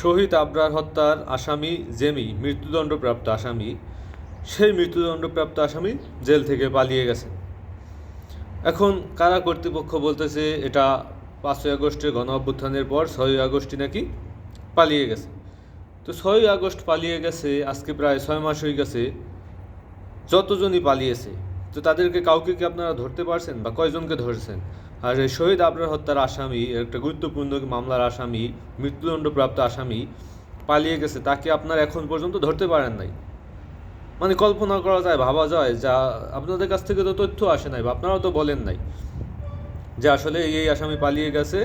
শহীদ আবরার হত্যার আসামি জেমি, মৃত্যুদণ্ডপ্রাপ্ত আসামি, সেই মৃত্যুদণ্ডপ্রাপ্ত আসামি জেল থেকে পালিয়ে গেছে। এখন কারা কর্তৃপক্ষ বলতেছে এটা পাঁচই আগস্টের গণ অভ্যুত্থানের পর ছয়ই আগস্টই নাকি পালিয়ে গেছে? তো ছয়ই আগস্ট পালিয়ে গেছে, আজকে প্রায় ছয় মাস হয়ে গেছে, যতজনই পালিয়েছে তো তাদেরকে কাউকে কি আপনারা ধরতে পারছেন বা কয়জনকে ধরছেন? আর এই শহীদ আবরার হত্যার আসামি একটা গুরুত্বপূর্ণ মামলার আসামি, মৃত্যুদণ্ডপ্রাপ্ত আসামি পালিয়ে গেছে, তাকে আপনারা এখন পর্যন্ত ধরতে পারেন নাই? মানে কল্পনা করা যায়, ভাবা যায়, যা আপনাদের কাছ থেকে তো তথ্য আসে নাই বা আপনারাও তো বলেন নাই যে আসলে এই আসামি পালিয়ে গেছে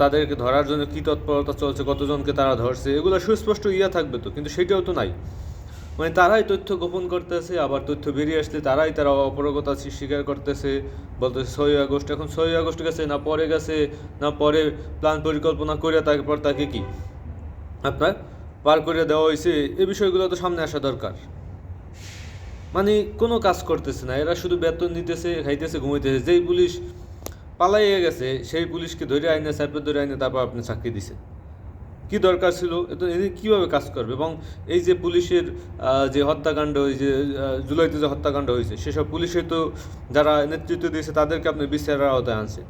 তাদেরকে ধরার জন্য কী তৎপরতা চলছে, কতজনকে তারা ধরছে, এগুলো সুস্পষ্ট ইয়া থাকবে তো, কিন্তু সেটাও তো নাই। মানে তারাই তথ্য গোপন করতেছে, আবার তথ্য বেরিয়ে আসলে তারাই তারা অপরগতা স্বী- স্বীকার করতেছে। বলতেছে ছয়ই আগস্ট, এখন ছয়ই আগস্ট গেছে, না পরে গেছে, না পরে প্ল্যান পরিকল্পনা করে তারপর তাকে কি? আপনার পার করে দেওয়া হয়েছে এই বিষয়গুলো তো সামনে আসা দরকার। মানে কোনো কাজ করতেছে না, এরা শুধু বেতন নিতেছে খাইতেছে, ঘুমাইতেছে। যেই পুলিশ পালাইয়ে গেছে, সেই পুলিশকে ধরে আইনে সাইপে ধরে আইনে তারপর আপনি চাকরি দিছে কি দরকার ছিল? এত এনে কীভাবে কাজ করবে? এবং এই যে পুলিশের যে হত্যাকাণ্ড এই যে জুলাইতে যে হত্যাকাণ্ড হয়েছে, সেসব পুলিশের তো যারা নেতৃত্ব দিয়েছে, তাদেরকে আপনি বিচারের আওতায় আনছেন।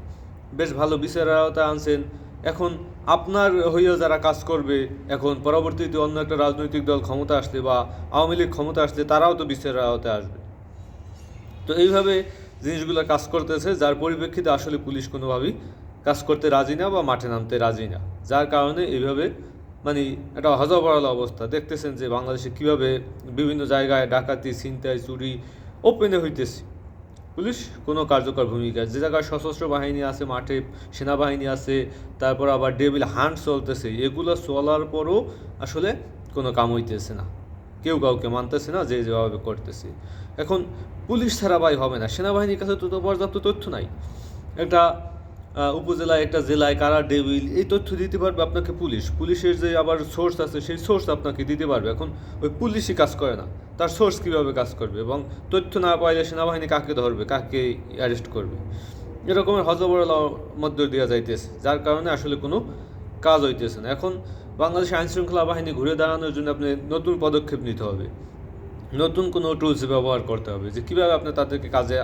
বেশ ভালো বিচারের আওতায় আনছেন। এখন আপনার হইয়া যারা কাজ করবে, এখন পরবর্তীতে অন্য একটা রাজনৈতিক দল ক্ষমতা আসলে বা আওয়ামী লীগ ক্ষমতা আসলে, তারাও তো বিচারের আওতায় আসবে। তো এইভাবে জিনিসগুলো কাজ করতেছে, যার পরিপ্রেক্ষিতে আসলে পুলিশ কোনোভাবেই কাজ করতে রাজি না বা মাঠে নামতে রাজি না। যার কারণে এইভাবে মানে একটা হজবরল অবস্থা। দেখতেছেন যে বাংলাদেশে কীভাবে বিভিন্ন জায়গায় ডাকাতি, ছিনতাই, চুরি ওপেনে হইতেছে। পুলিশ কোনো কার্যকর ভূমিকা যে জায়গায় সশস্ত্র বাহিনী আছে, মাঠে সেনাবাহিনী আছে, তারপর আবার ডেবিল হান্ট চলতেছে, এগুলো চলার পরও আসলে কোনো কাম হইতেছে না। কেউ কাউকে মানতেছে না যে যেভাবে করতেছে। এখন পুলিশ ছাড়া ভাই হবে না। সেনাবাহিনীর কাছে তো পর্যাপ্ত তথ্য নাই। একটা উপজেলায় একটা জেলায় কারা ডেবিল এই তথ্য দিতে পারবে আপনাকে পুলিশ। পুলিশের যে আবার সোর্স আছে, সেই সোর্স আপনাকে দিতে পারবে। এখন ওই পুলিশই কাজ করে না। তার সোর্স কীভাবে কাজ করবে এবং তথ্য না পাইলে সেনাবাহিনী কাকে ধরবে, কাকে অ্যারেস্ট করবে? এরকমের হজবরল মধ্য দেওয়া যাইতেছে, যার কারণে আসলে কোনো কাজ হইতেছে না। এখন বাংলাদেশ আইন শৃঙ্খলা বাহিনী ঘুরে দাঁড়ানোর জন্য আপনি নতুন পদক্ষেপ নিতে হবে। নতুন কোনো টুলস ব্যবহার করতে হবে যে কীভাবে আপনি তাদেরকে কাজে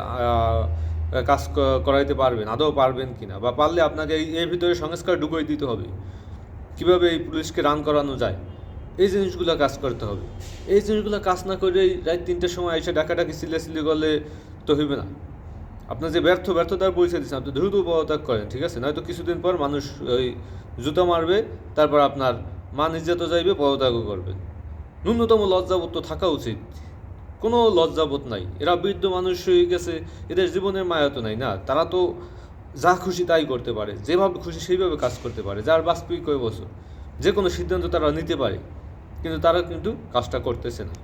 কাজ করাইতে পারবেন, আদৌ পারবেন কিনা? বা পারলে আপনাকে এই এর ভিতরে সংস্কার ঢুকিয়ে দিতে হবে। কীভাবে এই পুলিশকে রান করানো যায়? এই জিনিসগুলো কাজ করতে হবে। এই জিনিসগুলো কাজ না করেই রাত তিনটের সময় এসে ডাকাডাকি সিলে সিলে করলে তো হইবে না। আপনার যে ব্যর্থ, ব্যর্থতার পরিচয় দিচ্ছেন আপনি দ্রুত পদত্যাগ করেন, ঠিক আছে? নয়তো কিছুদিন পর মানুষ ওই জুতা মারবে, তারপর আপনার মান ইজ্জত যাইবে পদত্যাগও করবে। ন্যূনতম লজ্জাবোধ তো থাকা উচিত। কোনো লজ্জাবোধ নাই। এরা বৃদ্ধ মানুষ হয়ে গেছে, এদের জীবনের মায়া তো নাই না। তারা তো যা খুশি তাই করতে পারে, যেভাবে খুশি সেইভাবে কাজ করতে পারে, যার বাস্তবিক কয় বছর? যে কোনো সিদ্ধান্ত তারা নিতে পারে, কিন্তু তারা কিন্তু কাজটা করতেছে না।